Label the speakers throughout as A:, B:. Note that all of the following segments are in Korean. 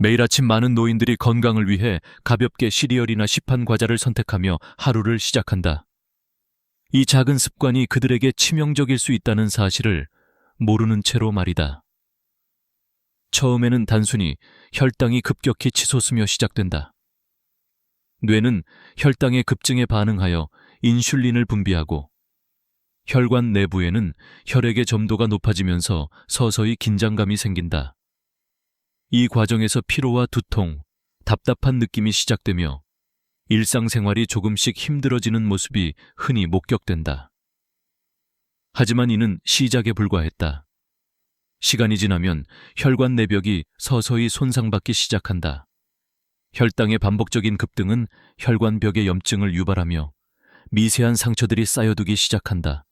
A: 매일 아침 많은 노인들이 건강을 위해 가볍게 시리얼이나 시판 과자를 선택하며 하루를 시작한다. 이 작은 습관이 그들에게 치명적일 수 있다는 사실을 모르는 채로 말이다. 처음에는 단순히 혈당이 급격히 치솟으며 시작된다. 뇌는 혈당의 급증에 반응하여 인슐린을 분비하고 혈관 내부에는 혈액의 점도가 높아지면서 서서히 긴장감이 생긴다. 이 과정에서 피로와 두통, 답답한 느낌이 시작되며 일상생활이 조금씩 힘들어지는 모습이 흔히 목격된다. 하지만 이는 시작에 불과했다. 시간이 지나면 혈관 내벽이 서서히 손상받기 시작한다. 혈당의 반복적인 급등은 혈관벽의 염증을 유발하며 미세한 상처들이 쌓여두기 시작한다.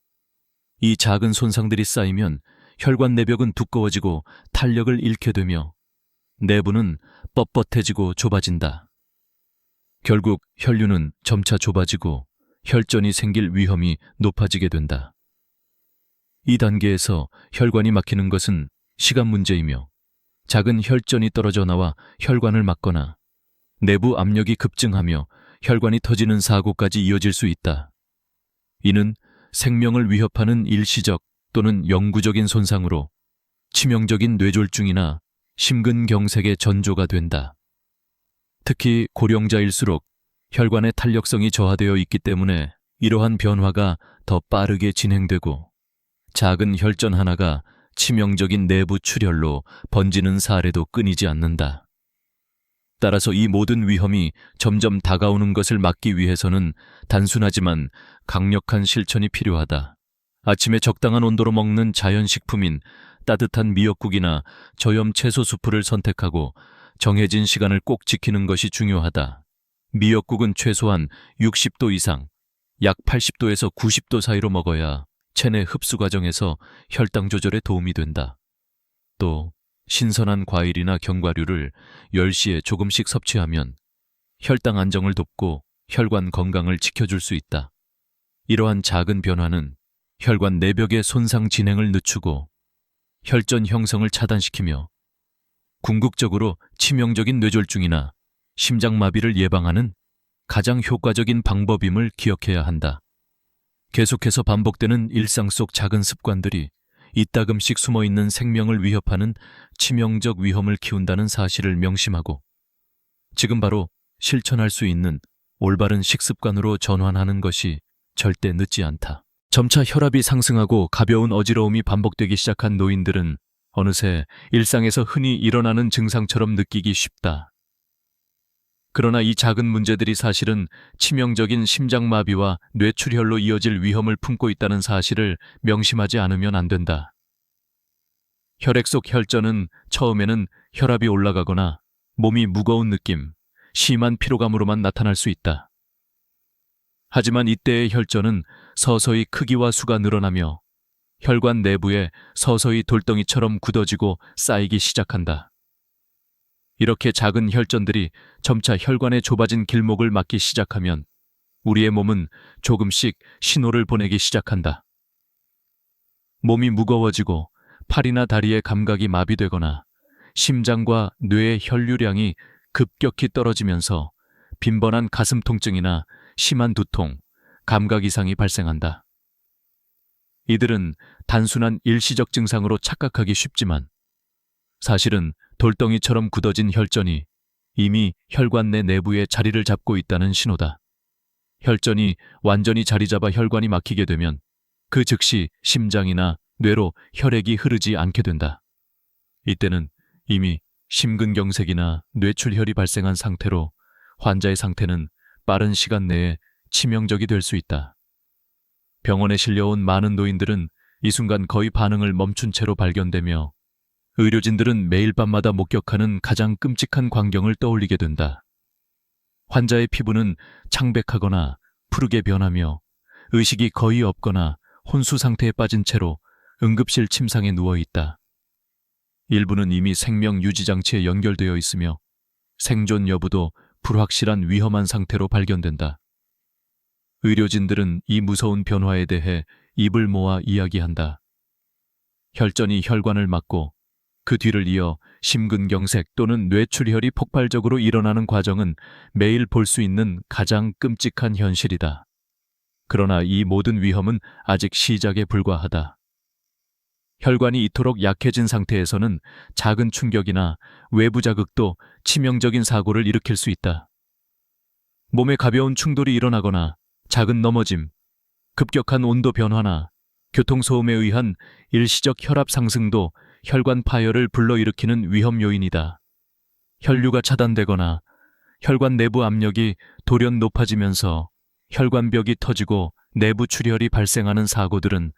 A: 이 작은 손상들이 쌓이면 혈관 내벽은 두꺼워지고 탄력을 잃게 되며 내부는 뻣뻣해지고 좁아진다. 결국 혈류는 점차 좁아지고 혈전이 생길 위험이 높아지게 된다. 이 단계에서 혈관이 막히는 것은 시간 문제이며 작은 혈전이 떨어져 나와 혈관을 막거나 내부 압력이 급증하며 혈관이 터지는 사고까지 이어질 수 있다. 이는 생명을 위협하는 일시적 또는 영구적인 손상으로 치명적인 뇌졸중이나 심근경색의 전조가 된다. 특히 고령자일수록 혈관의 탄력성이 저하되어 있기 때문에 이러한 변화가 더 빠르게 진행되고 작은 혈전 하나가 치명적인 내부 출혈로 번지는 사례도 끊이지 않는다. 따라서 이 모든 위험이 점점 다가오는 것을 막기 위해서는 단순하지만 강력한 실천이 필요하다. 아침에 적당한 온도로 먹는 자연식품인 따뜻한 미역국이나 저염 채소 수프를 선택하고 정해진 시간을 꼭 지키는 것이 중요하다. 미역국은 최소한 60도 이상, 약 80도에서 90도 사이로 먹어야 체내 흡수 과정에서 혈당 조절에 도움이 된다. 또 신선한 과일이나 견과류를 10시에 조금씩 섭취하면 혈당 안정을 돕고 혈관 건강을 지켜줄 수 있다. 이러한 작은 변화는 혈관 내벽의 손상 진행을 늦추고 혈전 형성을 차단시키며 궁극적으로 치명적인 뇌졸중이나 심장마비를 예방하는 가장 효과적인 방법임을 기억해야 한다. 계속해서 반복되는 일상 속 작은 습관들이 이따금씩 숨어 있는 생명을 위협하는 치명적 위험을 키운다는 사실을 명심하고 지금 바로 실천할 수 있는 올바른 식습관으로 전환하는 것이 절대 늦지 않다. 점차 혈압이 상승하고 가벼운 어지러움이 반복되기 시작한 노인들은 어느새 일상에서 흔히 일어나는 증상처럼 느끼기 쉽다. 그러나 이 작은 문제들이 사실은 치명적인 심장마비와 뇌출혈로 이어질 위험을 품고 있다는 사실을 명심하지 않으면 안 된다. 혈액 속 혈전은 처음에는 혈압이 올라가거나 몸이 무거운 느낌, 심한 피로감으로만 나타날 수 있다. 하지만 이때의 혈전은 서서히 크기와 수가 늘어나며 혈관 내부에 서서히 돌덩이처럼 굳어지고 쌓이기 시작한다. 이렇게 작은 혈전들이 점차 혈관의 좁아진 길목을 막기 시작하면 우리의 몸은 조금씩 신호를 보내기 시작한다. 몸이 무거워지고 팔이나 다리의 감각이 마비되거나 심장과 뇌의 혈류량이 급격히 떨어지면서 빈번한 가슴 통증이나 심한 두통, 감각 이상이 발생한다. 이들은 단순한 일시적 증상으로 착각하기 쉽지만 사실은 돌덩이처럼 굳어진 혈전이 이미 혈관 내 내부에 자리를 잡고 있다는 신호다. 혈전이 완전히 자리 잡아 혈관이 막히게 되면 그 즉시 심장이나 뇌로 혈액이 흐르지 않게 된다. 이때는 이미 심근경색이나 뇌출혈이 발생한 상태로 환자의 상태는 빠른 시간 내에 치명적이 될 수 있다. 병원에 실려온 많은 노인들은 이 순간 거의 반응을 멈춘 채로 발견되며 의료진들은 매일 밤마다 목격하는 가장 끔찍한 광경을 떠올리게 된다. 환자의 피부는 창백하거나 푸르게 변하며 의식이 거의 없거나 혼수 상태에 빠진 채로 응급실 침상에 누워 있다. 일부는 이미 생명 유지 장치에 연결되어 있으며 생존 여부도 불확실한 위험한 상태로 발견된다. 의료진들은 이 무서운 변화에 대해 입을 모아 이야기한다. 혈전이 혈관을 막고 그 뒤를 이어 심근경색 또는 뇌출혈이 폭발적으로 일어나는 과정은 매일 볼 수 있는 가장 끔찍한 현실이다. 그러나 이 모든 위험은 아직 시작에 불과하다. 혈관이 이토록 약해진 상태에서는 작은 충격이나 외부 자극도 치명적인 사고를 일으킬 수 있다. 몸에 가벼운 충돌이 일어나거나 작은 넘어짐, 급격한 온도 변화나 교통소음에 의한 일시적 혈압 상승도 혈관 파열을 불러일으키는 위험 요인이다. 혈류가 차단되거나 혈관 내부 압력이 돌연 높아지면서 혈관벽이 터지고 내부 출혈이 발생하는 사고들은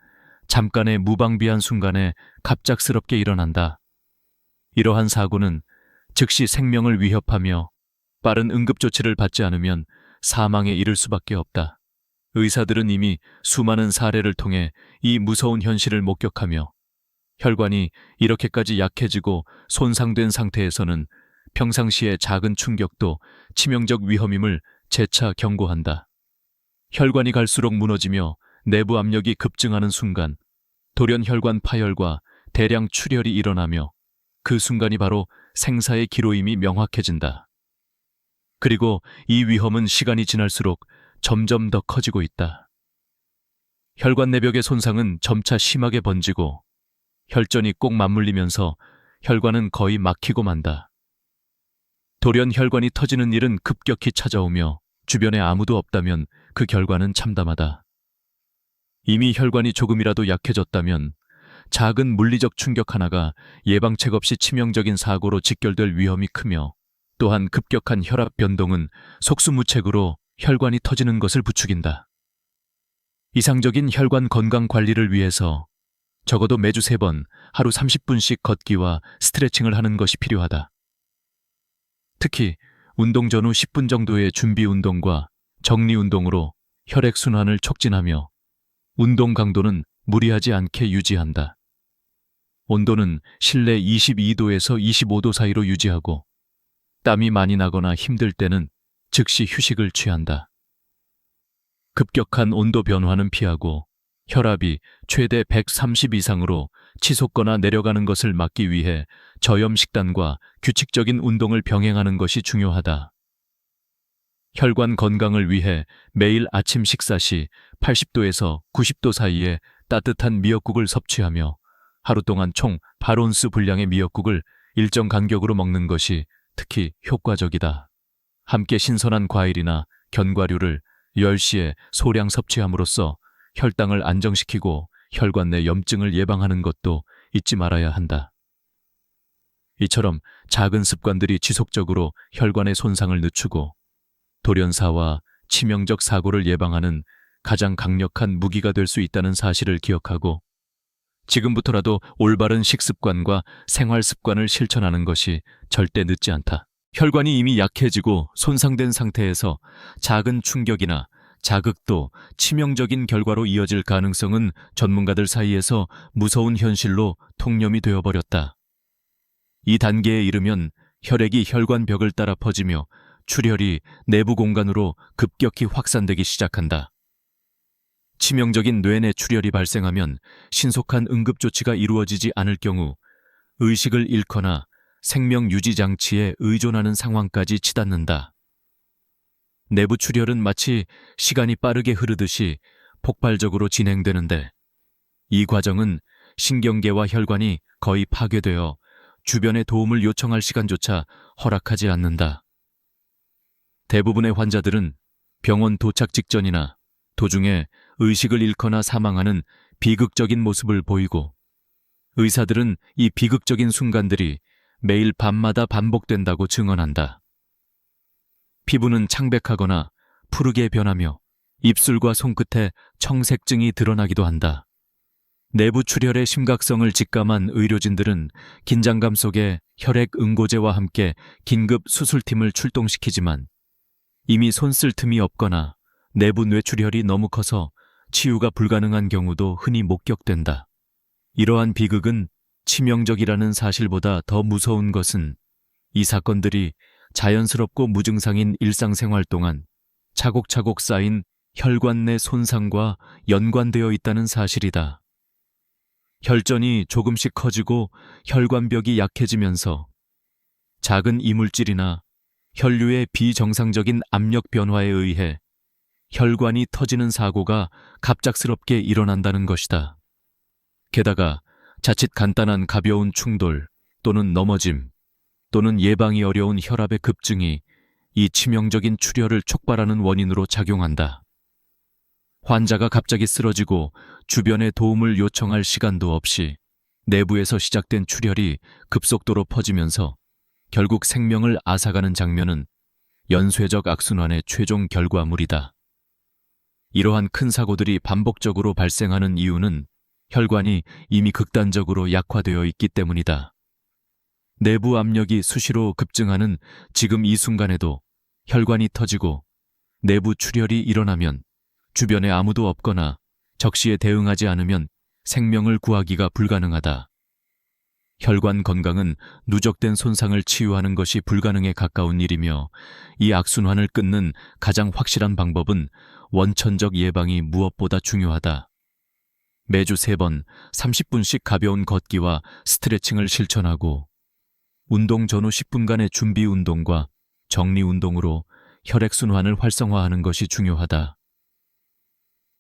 A: 잠깐의 무방비한 순간에 갑작스럽게 일어난다. 이러한 사고는 즉시 생명을 위협하며 빠른 응급조치를 받지 않으면 사망에 이를 수밖에 없다. 의사들은 이미 수많은 사례를 통해 이 무서운 현실을 목격하며 혈관이 이렇게까지 약해지고 손상된 상태에서는 평상시의 작은 충격도 치명적 위험임을 재차 경고한다. 혈관이 갈수록 무너지며 내부 압력이 급증하는 순간 돌연 혈관 파열과 대량 출혈이 일어나며 그 순간이 바로 생사의 기로임이 명확해진다. 그리고 이 위험은 시간이 지날수록 점점 더 커지고 있다. 혈관 내벽의 손상은 점차 심하게 번지고 혈전이 꼭 맞물리면서 혈관은 거의 막히고 만다. 돌연 혈관이 터지는 일은 급격히 찾아오며 주변에 아무도 없다면 그 결과는 참담하다. 이미 혈관이 조금이라도 약해졌다면 작은 물리적 충격 하나가 예방책 없이 치명적인 사고로 직결될 위험이 크며 또한 급격한 혈압 변동은 속수무책으로 혈관이 터지는 것을 부추긴다. 이상적인 혈관 건강 관리를 위해서 적어도 매주 3번 하루 30분씩 걷기와 스트레칭을 하는 것이 필요하다. 특히 운동 전후 10분 정도의 준비 운동과 정리 운동으로 혈액 순환을 촉진하며 운동 강도는 무리하지 않게 유지한다. 온도는 실내 22도에서 25도 사이로 유지하고 땀이 많이 나거나 힘들 때는 즉시 휴식을 취한다. 급격한 온도 변화는 피하고 혈압이 최대 130 이상으로 치솟거나 내려가는 것을 막기 위해 저염 식단과 규칙적인 운동을 병행하는 것이 중요하다. 혈관 건강을 위해 매일 아침 식사 시 80도에서 90도 사이에 따뜻한 미역국을 섭취하며 하루 동안 총 8온스 분량의 미역국을 일정 간격으로 먹는 것이 특히 효과적이다. 함께 신선한 과일이나 견과류를 10시에 소량 섭취함으로써 혈당을 안정시키고 혈관 내 염증을 예방하는 것도 잊지 말아야 한다. 이처럼 작은 습관들이 지속적으로 혈관의 손상을 늦추고 돌연사와 치명적 사고를 예방하는 가장 강력한 무기가 될 수 있다는 사실을 기억하고 지금부터라도 올바른 식습관과 생활 습관을 실천하는 것이 절대 늦지 않다. 혈관이 이미 약해지고 손상된 상태에서 작은 충격이나 자극도 치명적인 결과로 이어질 가능성은 전문가들 사이에서 무서운 현실로 통념이 되어버렸다. 이 단계에 이르면 혈액이 혈관 벽을 따라 퍼지며 출혈이 내부 공간으로 급격히 확산되기 시작한다. 치명적인 뇌내 출혈이 발생하면 신속한 응급조치가 이루어지지 않을 경우 의식을 잃거나 생명 유지 장치에 의존하는 상황까지 치닫는다. 내부 출혈은 마치 시간이 빠르게 흐르듯이 폭발적으로 진행되는데 이 과정은 신경계와 혈관이 거의 파괴되어 주변의 도움을 요청할 시간조차 허락하지 않는다. 대부분의 환자들은 병원 도착 직전이나 도중에 의식을 잃거나 사망하는 비극적인 모습을 보이고 의사들은 이 비극적인 순간들이 매일 밤마다 반복된다고 증언한다. 피부는 창백하거나 푸르게 변하며 입술과 손끝에 청색증이 드러나기도 한다. 내부 출혈의 심각성을 직감한 의료진들은 긴장감 속에 혈액 응고제와 함께 긴급 수술팀을 출동시키지만 이미 손 쓸 틈이 없거나 내부 뇌출혈이 너무 커서 치유가 불가능한 경우도 흔히 목격된다. 이러한 비극은 치명적이라는 사실보다 더 무서운 것은 이 사건들이 자연스럽고 무증상인 일상생활 동안 차곡차곡 쌓인 혈관 내 손상과 연관되어 있다는 사실이다. 혈전이 조금씩 커지고 혈관벽이 약해지면서 작은 이물질이나 혈류의 비정상적인 압력 변화에 의해 혈관이 터지는 사고가 갑작스럽게 일어난다는 것이다. 게다가 자칫 간단한 가벼운 충돌 또는 넘어짐 또는 예방이 어려운 혈압의 급증이 이 치명적인 출혈을 촉발하는 원인으로 작용한다. 환자가 갑자기 쓰러지고 주변의 도움을 요청할 시간도 없이 내부에서 시작된 출혈이 급속도로 퍼지면서 결국 생명을 앗아가는 장면은 연쇄적 악순환의 최종 결과물이다. 이러한 큰 사고들이 반복적으로 발생하는 이유는 혈관이 이미 극단적으로 약화되어 있기 때문이다. 내부 압력이 수시로 급증하는 지금 이 순간에도 혈관이 터지고 내부 출혈이 일어나면 주변에 아무도 없거나 적시에 대응하지 않으면 생명을 구하기가 불가능하다. 혈관 건강은 누적된 손상을 치유하는 것이 불가능에 가까운 일이며 이 악순환을 끊는 가장 확실한 방법은 원천적 예방이 무엇보다 중요하다. 매주 3번 30분씩 가벼운 걷기와 스트레칭을 실천하고 운동 전후 10분간의 준비 운동과 정리 운동으로 혈액순환을 활성화하는 것이 중요하다.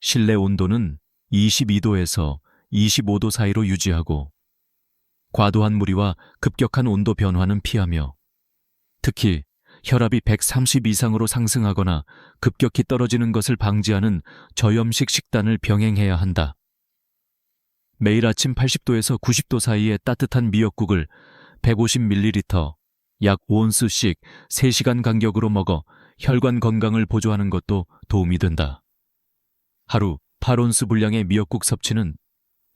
A: 실내 온도는 22도에서 25도 사이로 유지하고 과도한 무리와 급격한 온도 변화는 피하며 특히 혈압이 130 이상으로 상승하거나 급격히 떨어지는 것을 방지하는 저염식 식단을 병행해야 한다. 매일 아침 80도에서 90도 사이의 따뜻한 미역국을 150ml, 약 5온스씩 3시간 간격으로 먹어 혈관 건강을 보조하는 것도 도움이 된다. 하루 8온스 분량의 미역국 섭취는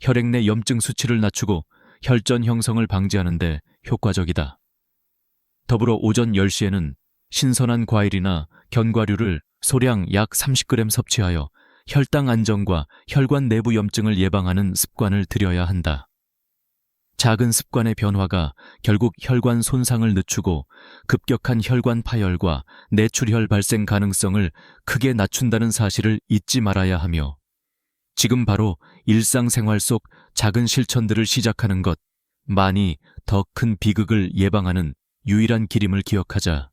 A: 혈액 내 염증 수치를 낮추고 혈전 형성을 방지하는 데 효과적이다. 더불어 오전 10시에는 신선한 과일이나 견과류를 소량 약 30g 섭취하여 혈당 안정과 혈관 내부 염증을 예방하는 습관을 들여야 한다. 작은 습관의 변화가 결국 혈관 손상을 늦추고 급격한 혈관 파열과 내출혈 발생 가능성을 크게 낮춘다는 사실을 잊지 말아야 하며 지금 바로 일상생활 속 작은 실천들을 시작하는 것, 많이 더 큰 비극을 예방하는 유일한 길임을 기억하자.